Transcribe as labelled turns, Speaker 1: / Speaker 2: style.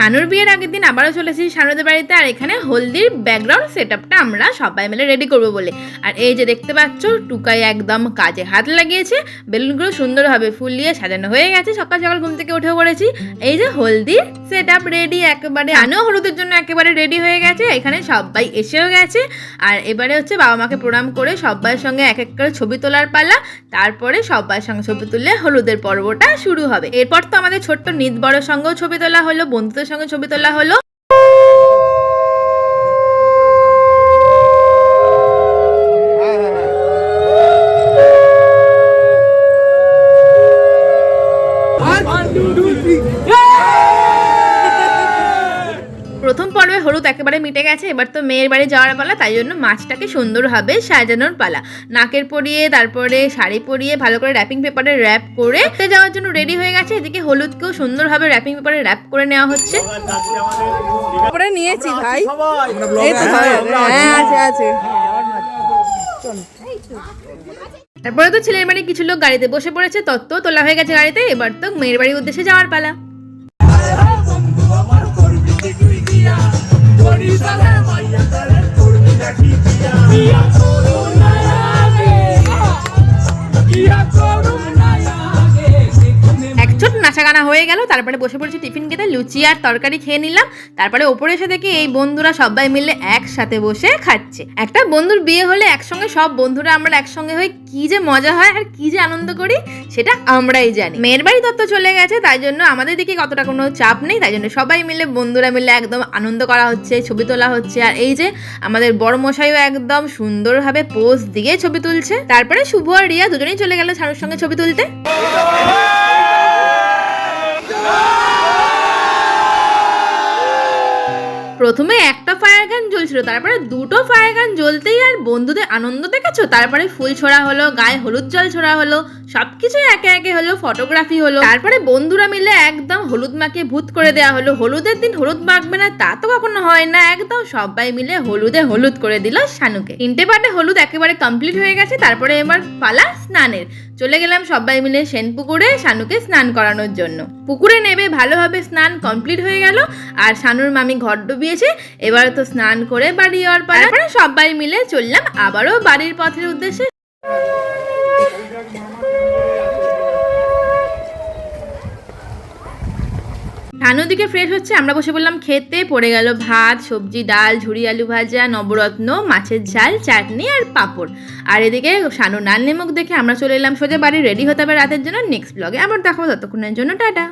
Speaker 1: শানুর বিয়ের আগের দিন আবারও চলেছি শানুদের বাড়িতে, আর এখানে হলদির ব্যাকগ্রাউন্ড সেট আমরা সবাই মিলে রেডি করব বলে। আর এই যে দেখতে পাচ্ছ, টুকাই একদম কাজে হাত লাগিয়েছে, বেলুনগুলো সুন্দরভাবে ফুলিয়ে সাজানো হয়ে গেছে, সকাল সকাল ঘুম থেকে উঠে পড়েছি। এই যে হলদির সেট আপ রেডি একেবারে আমিও হলুদের জন্য একেবারে রেডি হয়ে গেছে, এখানে সবাই এসেও গেছে। আর এবারে হচ্ছে বাবা মাকে প্রণাম করে সবার সঙ্গে এক এক করে ছবি তোলার পালা, তারপরে সবার সঙ্গে ছবি তুললে হলুদের পর্বটা শুরু হবে। এরপর তো আমাদের ছোট্ট নিদ বড় সঙ্গেও ছবি তোলা হলো, বন্ধুদের সঙ্গে ছবি তোলা হলো। হলুদ একেবারে মিটে গেছে এবার তো মেয়ের বাড়ি যাওয়ার পালা তাই জন্য মাছটাকে সুন্দরভাবে সাজানোর পালা। নাকের পরিয়ে তারপরে শাড়ি পরিয়ে ভালো করে র্যাপিং পেপারে র্যাপ করে যাওয়ার জন্য রেডি হয়ে গেছে। এদিকে হলুদকেও সুন্দরভাবে র্যাপিং পেপারে র্যাপ করে নেওয়া হচ্ছে।
Speaker 2: করে নিয়েছি ভাই। ভাই। হ্যাঁ আছে আছে।
Speaker 1: তারপরে তো ছেলের বাড়ি কিছু লোক গাড়িতে বসে পড়েছে তত্ত্ব তোলা হয়ে গেছে গাড়িতে এবার তো মেয়ের বাড়ির উদ্দেশ্যে যাওয়ার পালা। ছোট নাচা গানা হয়ে গেল, তারপরে বসে পড়েছি টিফিন খেতে, লুচি আর তরকারি খেয়ে নিলাম। তারপরে ওপরে এসে দেখি এই বন্ধুরা সবাই মিলে একসাথে বসে খাচ্ছে। একটা বন্ধুর বিয়ে হলে একসঙ্গে সব বন্ধুরা আমরা একসঙ্গে হই কি যে মজা হয় আর কি যে আনন্দ করি, সেটা আমরাই জানি। মেয়ের বাড়ি তত্ত্ব চলে গেছে, তাই জন্য আমাদের দিকে কতটা কোনো চাপ নেই, তাই জন্য সবাই মিলে, বন্ধুরা মিলে একদম আনন্দ করা হচ্ছে, ছবি তোলা হচ্ছে। আর এই যে আমাদের বড় মশাইও একদম সুন্দরভাবে পোজ দিয়ে ছবি তুলছে। তারপরে শুভ আর রিয়া দুজনেই চলে গেল ছানুর সঙ্গে ছবি তুলতে। প্রথমে একটা ফায়ার গান জ্বলছিল, তারপরে দুটো ফায়ার গান জ্বলতেই আর বন্ধুদের আনন্দ দেখেছ? তারপরে ফুল ছোড়া হলো, গায়ে হলুদ জল ছোড়া হলো সবকিছু একে একে হলো ফটোগ্রাফি হলো। তারপরে বন্ধুরা মিলে একদম হলুদ মাকে ভূত করে দেওয়া হলো। হলুদের দিন হলুদ মাখবে না, তা তো কখনো হয় না। একদম সবাই মিলে হলুদে হলুদ করে দিল শানুকে। তিনটে পাটে হলুদ একেবারে কমপ্লিট হয়ে গেছে, তারপরে এবার পালা স্নানের। চলে গেলাম সবাই মিলে সেন পুকুরে শানুকে স্নান করানোর জন্য। পুকুরে নেবে, ভালোভাবে স্নান কমপ্লিট হয়ে গেল। আর শানুর মামি ঘর ডুবিয়েছে, এবার তো স্নান করে বাড়ি যাওয়ার পর সবাই মিলে চললাম আবারও বাড়ির পথের উদ্দেশ্যে। দিকে ফ্রেশ হচ্ছে, আমরা বসে বললাম খেতে। পড়ে গেল ভাত, সবজি, ডাল ঝুড়ি আলু ভাজা, নবরত্ন, মাছের ঝাল, চাটনি আর পাঁপড়। আর এদিকে সানু নাল নেমুক দেখে আমরা চলে এলাম সোজা বাড়ি রেডি হতে হবে রাতের জন্য। নেক্সট ব্লগে আবার দেখাবো ততক্ষণের জন্য, টাটা।